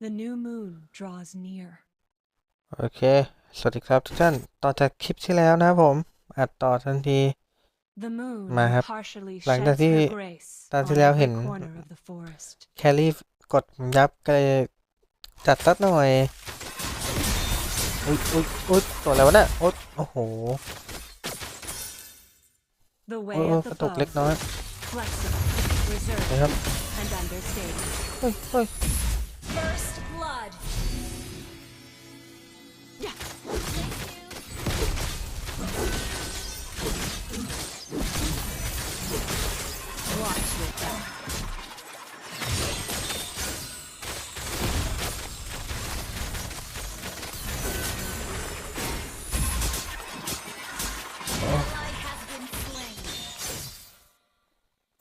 The new moon draws near. โอเค สวัสดีครับทุกท่าน ต่อจากคลิปที่แล้วนะครับผม อัดต่อทันที The moon มาครับ partially หลังจาก sheds ที่ her grace ตอน on ที่แล้ว every เห็น corner of the forest. แคลรี่กดยับก็เลยจัดสักหน่อย อุ๊ยอุ๊ยอุ๊ยตัวอะไรวะเนี่ยอุ๊ยโอ้โห The โอ้ way โอ้ of ก the ระตุกเล็ก foe, น้อย flexible, reserved, นะครับ and understated. เฮ้ยเฮ้ย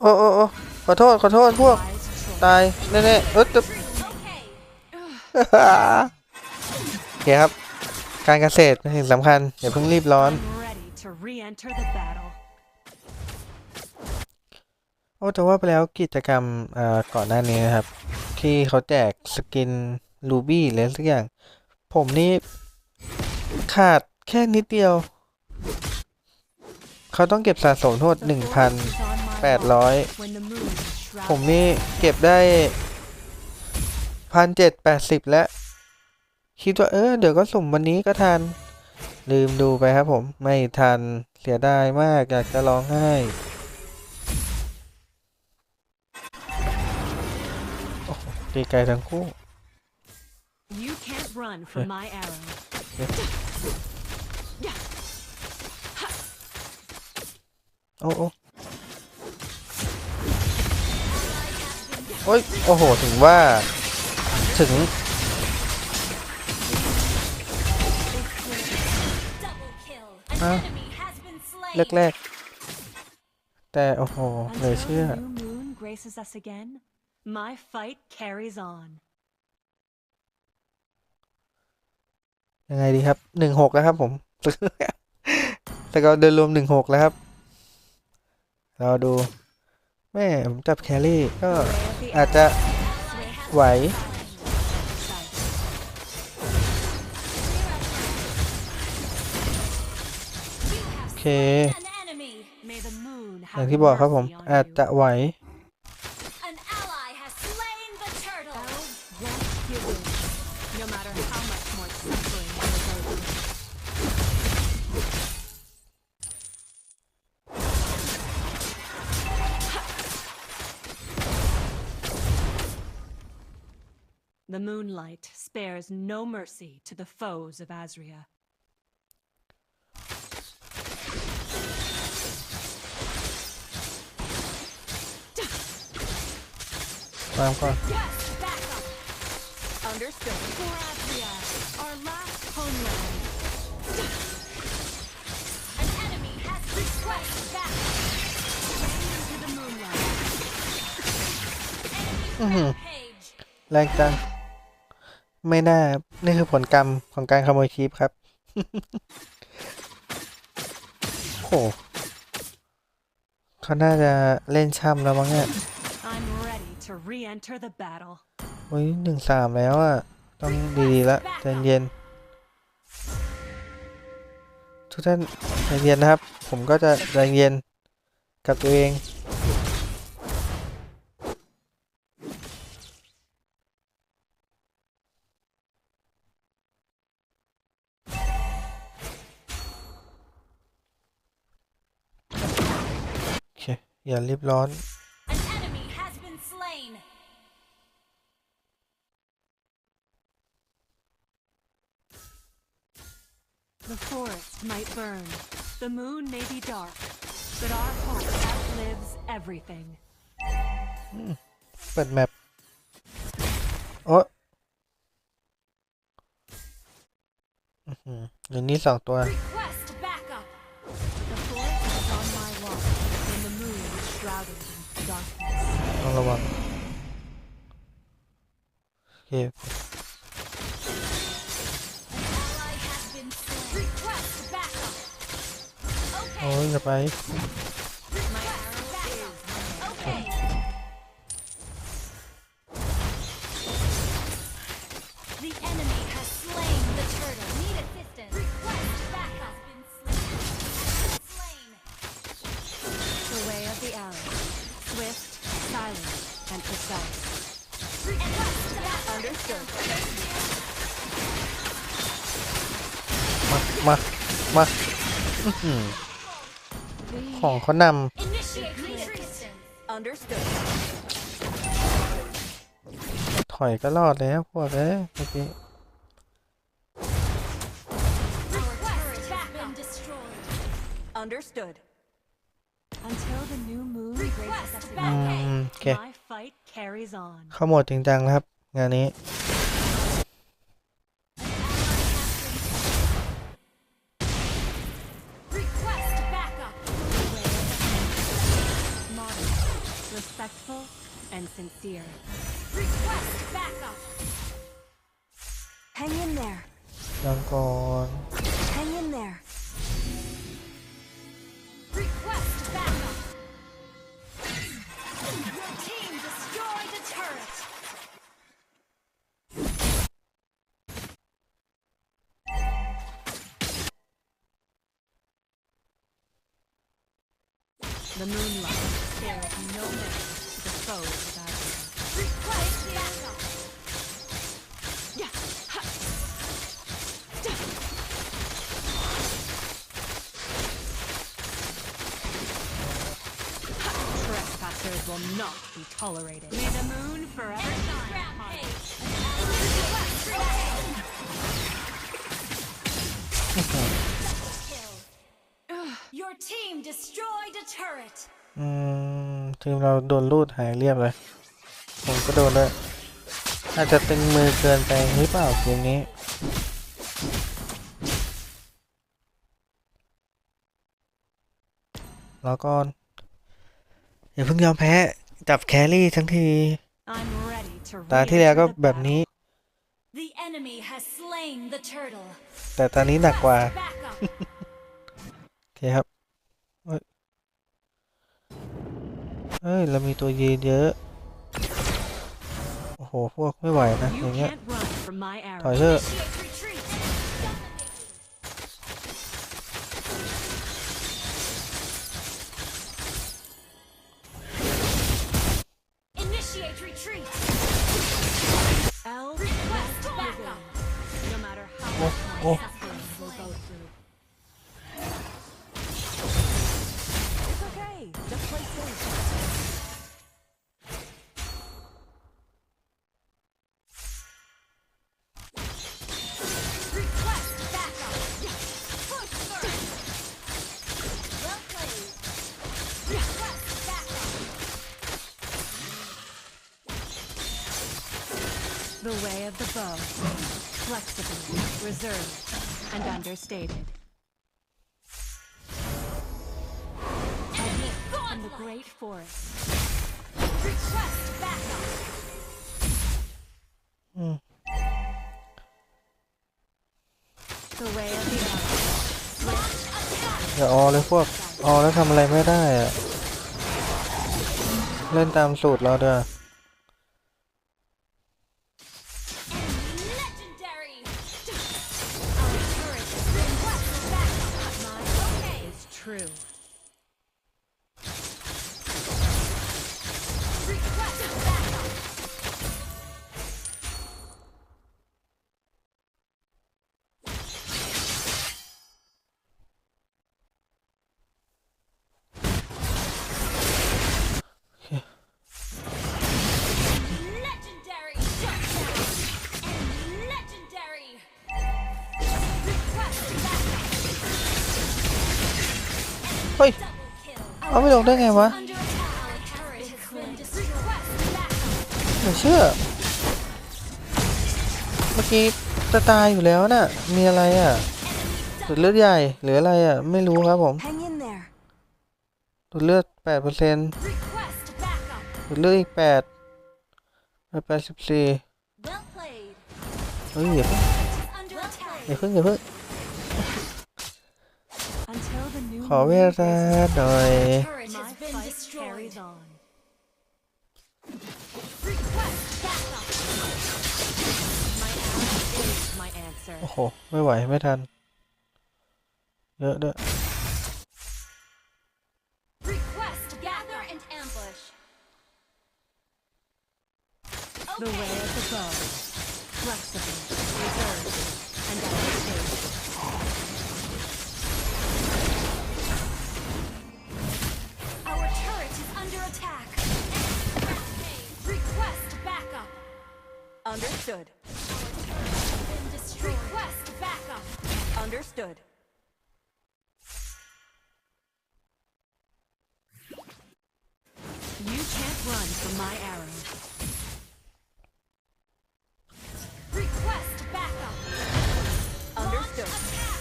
อ้โอ้โอ้ขอโทษขอโทษพวก ตายแน่ๆเออตึ๊บโอเคครับ การเกษตรเป็นสิ่งสำคัญอย่าเพิ่งรีบร้อน โอ้แต่ว่าไปแล้วกิจกรรมเอ่อก่อนหน้านี้นะครับ ที่เขาแจกสกินรูบี้หรือสักอย่าง ผมนี่ขาดแค่นิดเดียว เขาต้องเก็บสะสมโทษ The forest is on my 1,800 wall when the moon is ผม shrouded. นี่เก็บได้พันเจ็ดแปดสิบแล้ว คิดว่าเออเดี๋ยวก็สุ่มวันนี้ก็ทัน ลืมดูไปครับผมไม่ทันเสียดายมาก อยากจะร้องไห้โอ้โหตีไกลทั้งคู่ You can't run from my arrow. โอ้โอ้ โอ้ยโอ้โห ถึงว่า ถึง Double kill. An Ah. enemy has been slain. แรกๆ แต่ โอ้โหเหลย Until เชื่อ the new moon graces us again, my fight carries on. ยังไงดีครับหนึ่งหกแล้วครับ ผมสกอร์เดินรวมหนึ่งหกแล้วครับ เราดู แม่ผมจับแครี่ก็ The way of the อาจจะ arrow, ไหว sight. โอเค An enemy. May the moon อย่าง have ที่บอกครับผม mercy on อาจ you. จะไหว The moonlight spares no mercy to the foes of Azria. Climb, climb. Understood. Our last homeland. An enemy has requested back. Rain into the moonlight. Enemy mm -hmm. Like that. ไม่น่า นี่คือผลกรรมของการขโมยคลิปครับโอ้โหเขาน่าจะเล่นช่ำแล้วมั้งเนี่ย I'm ready to re-enter the battle. โอ้ยหนึ่งสามแล้วอะ ต้องดีๆละใจเย็น ทุกท่านใจเย็นนะครับ ผมก็จะใจเย็นกับตัวเอง อย่ารีบร้อน An enemy has been slain. The forest might burn, the moon may be dark, but our hope outlives everything. เปิดแมปโอ้อื้อหืออย่างนี้สองตัว ต้องระ มามามาอื้อหือของเขาน Initiate retreat. Understood. ำถอยก็รอดแล้วพวกเอ้ยเมื่อกี้ Request backup. Been destroyed. Understood. Until the new moon Request graces us อื backup. มโอเค again, my fight carries on. เข้าโหมดจริงจังแล้วครับ งานนี้ dear. Request backup. Hang in there. Done con. Hang in there. Request backup. Your team destroyed the turret. The moonlight stares no match to the foes Trespassers will not be tolerated. May the moon forever shine. upon us. Rampage. Request backup. Your team destroyed a turret. อืม ทีมเราโดนลูดหายเรียบเลย ผมก็โดนด้วยอาจจะตึงมือเกินไปหรือเปล่าเกมนี้แล้วก็อย่าเพิ่งยอมแพ้จับแครี่ทั้งที I'm ready to ตาที่แล้วก็ re-enter the แบบนี้ The enemy has slain the turtle. แต่ตอนนี้หนักกว่า Request backup. โอเคครับเอ้ยเอ้ย เรามีตัวยืนเยอะ โอ้โหพวกไม่ไหวนะ battle. อ You ย่างเงี้ย can't run from my ถอย arrows. เถอะ Initiate retreat. Initiate retreat. The way of the bow. Flexible, reserved, and understated. Enemy From the godlike. great forest. Request backup. อืม The way of the arrow. Launch attack. อย่าออเลยพวก ออแล้วทำอะไรไม่ได้อะเล่นตามสูตรเราเด้อ เอาไม่ลงได้ไงวะไม่เชื่อ เมื่อกี้จะตายอยู่แล้วน่ะ มีอะไรอะ Enemy ดูดเลือดใหญ่หรืออะไรอะ ไม่รู้ครับผม Hang in there. ดูดเลือดแปดเปอร์เซ็นต์ Request backup. ดูดเลือดอีกแปดแปดสิบสี่เฮ้ยอย่าเพิ่งอย่าเพิ่งอย่าเพิ่ง ขอเวลาหน่อย โอ้โห ไม่ไหว ไม่ทัน เยอะด้วยเ Understood. Request backup. Understood. You can't run from my arrows. Request backup. Understood. Attack.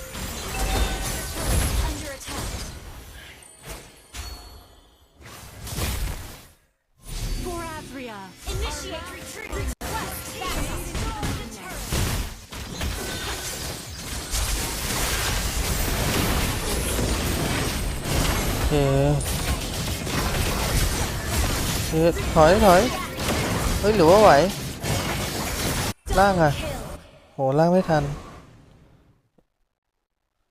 Under attack. For Avria. Initiate retreat. โอเคถอยถอยเฮ้ยหรือว่าไหว ล่างอะ Kill. โหล่างไม่ทัน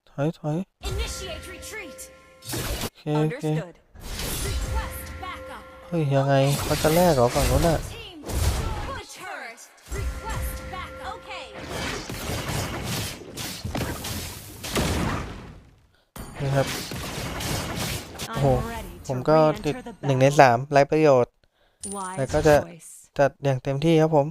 ถอยถอย Initiate retreat. โอเคโอเค Understood. Request backup. เฮ้ยยังไงเขาจะแลกเหรอฝั่งนู้นอะ Team destroy the turret. Request backup. Okay. นี่ครับ I'm Oh, ready ผม to ก็ติด re-enter the หนึ่งใน battle. สามไร้ประโยชน์ Wise แต่ก็จะ choice. จัดอย่างเต็มที่ครับผม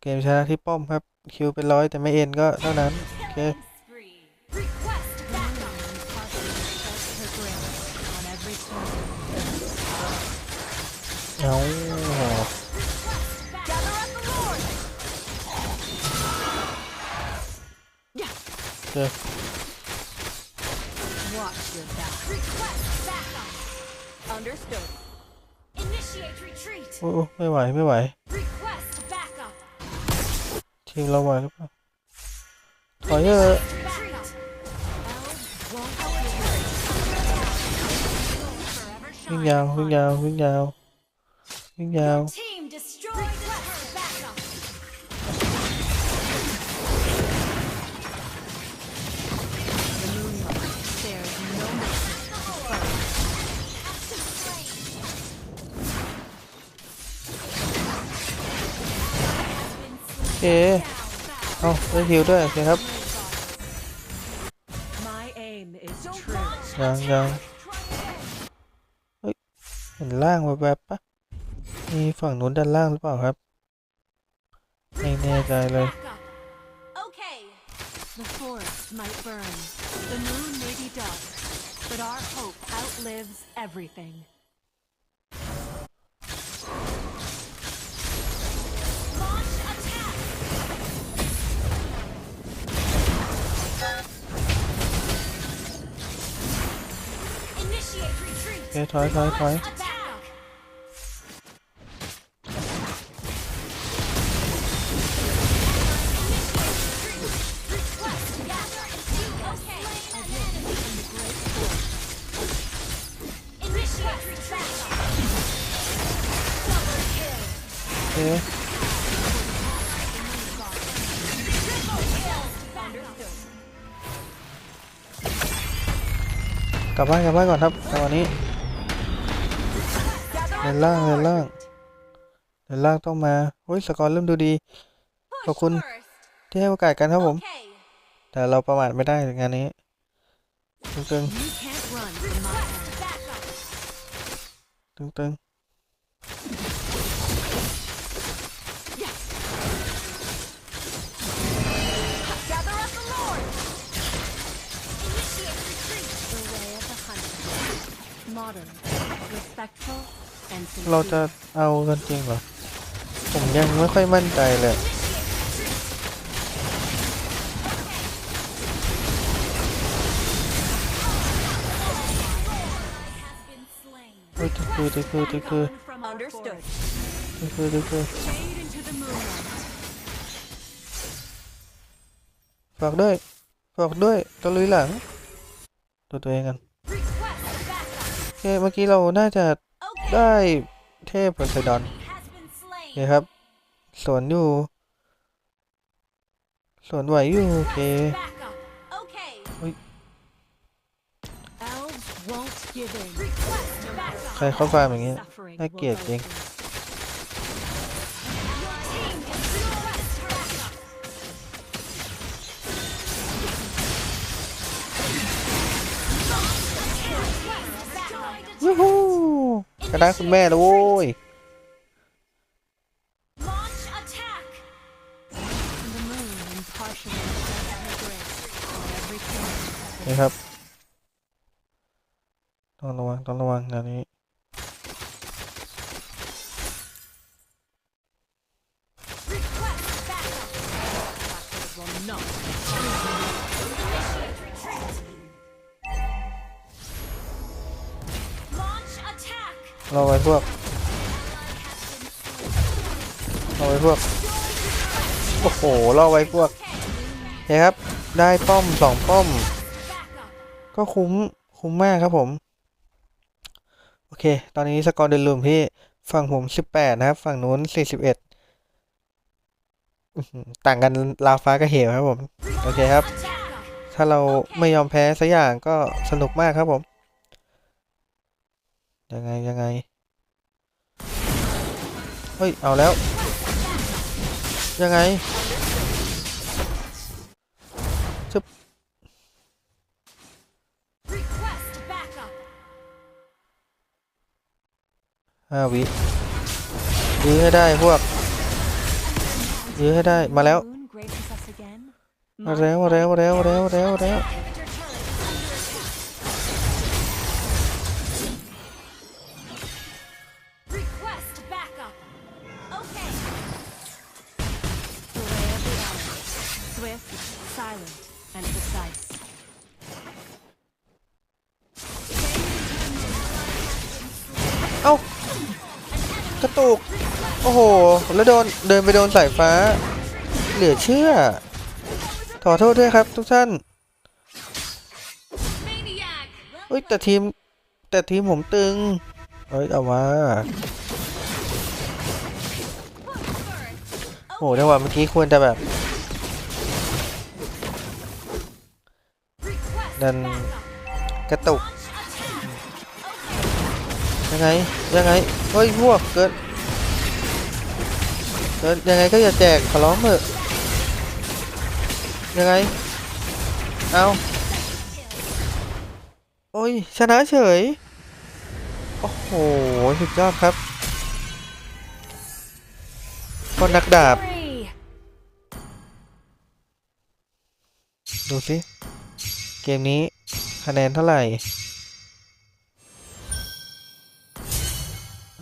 เกมชนะที่ป้อมครับ คิวเป็นร้อยแต่ไม่เอ็นก็เท่านั้น โอเค Killing spree. Request backup. Her grip on every corner. เอา Gather up the Lord. โอ Understood. Initiate retreat. โอ้โอ้ไม่ไหวไม่ไหว Request backup. ทีมเเอาได้ฮิวด้วย โอเคครับ ยังยังเฮ้ยเห็นล่างแบบแบบปะมีฝั่งนู้นด้านล่างหรือเปล่าครับ ไม่แน่ใจเลย The forest might burn. The moon may be dark, but our hope outlives everything. ถอยถอยถอยกลับบ้านกลับบ้านก่อนครับตอนนี้ เลนล่างเลนล่างเลนล่างต้องมาโอ้ยสกอร์เริ่มดูดี ขอบคุณที่ให้โอกาสกันครับผม แต่เราประมาทไม่ได้งานนี้ตึง You can't run from my arrows. Backup. ๆตึง เราจะเอากันจริงเหรอ ผมยังไม่ค่อยมั่นใจเลยเฮ้ยคือคือคือคือคือคือฝากด้วยฝากด้วยตะลุยหลัง ตัวตัวเองกันโอเคเมื่อกี้เราน่าจะ ได้เทพเอร์เซดอนนี่ครับส่วนอยู่ส่วนไหวอยู่ โอเคใครเข้าฟาร์มอย่างเงี้ยน่าเกลียดจริงวู้ฮู ชนะคุณแม่แล้วโว้ย Launch attack. The moon impartially sends her grace on every king. นี่ครับ ต้องระวัง ต้องระวังแนวนี้ รอไว้พวกรอไว้พวก โอ้โหรอไว้พวกเฮ้ยครับ ได้ป้อมสองป้อม ก็คุ้ม คุ้มมากครับผม โอเค ตอนนี้สกอร์เดินรวมที่ฝั่งผม 18 นะครับ ฝั่งนู้น 41อื้อหือต่างกันราวฟ้ากับเหวครับผม โอเคครับ ถ้าเราไม่ยอมแพ้สักอย่างก็สนุกมากครับผม ยังไงยังไง เฮ้ย เอาแล้ว ยังไง Request backup. ห้าวิยื้อให้ได้พวกยื้อให้ได้มาแล้ว Moon graces us again. มาแล้ว มาแล้ว มาแล้ว มาแล้ว มาแล้ว silent, and precise. เอ้ากระตุก โอ้โห แล้วโดน เดินไปโดนสายฟ้า เหลือเชื่อ ขอโทษด้วยครับทุกท่านเฮ้ยแต่ทีม แต่ทีมผมตึง เฮ้ย เอาว่าโหจังหวะเมื่อกี้ควรจะแบบ Request ดันกระตุก ยังไง ยังไง เฮ้ยพวกเกินเกินยังไงก็อย่าแจกขอร้องเถอะยังไง เอาโอ้ย ชนะเฉย โอ้โห สุดยอดครับคนนักดาบ ดูสิ เกมนี้คะแนนเท่าไหร่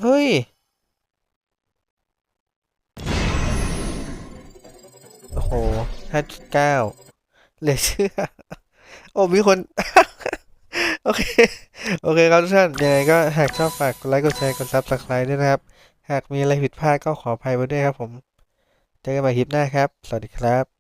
เฮ้ย โอ้โหห้าจุดเก้าเหลือเชื่อ โอ้ มีคน โอเค โอเคครับทุกท่าน ยังไงก็หากชอบฝากกดไลค์ กดแชร์ กดซับสไครต์ด้วยนะครับ หากมีอะไรผิดพลาดก็ขออภัยไว้ด้วยครับผม เจอกันใหม่คลิปหน้าครับ สวัสดีครับ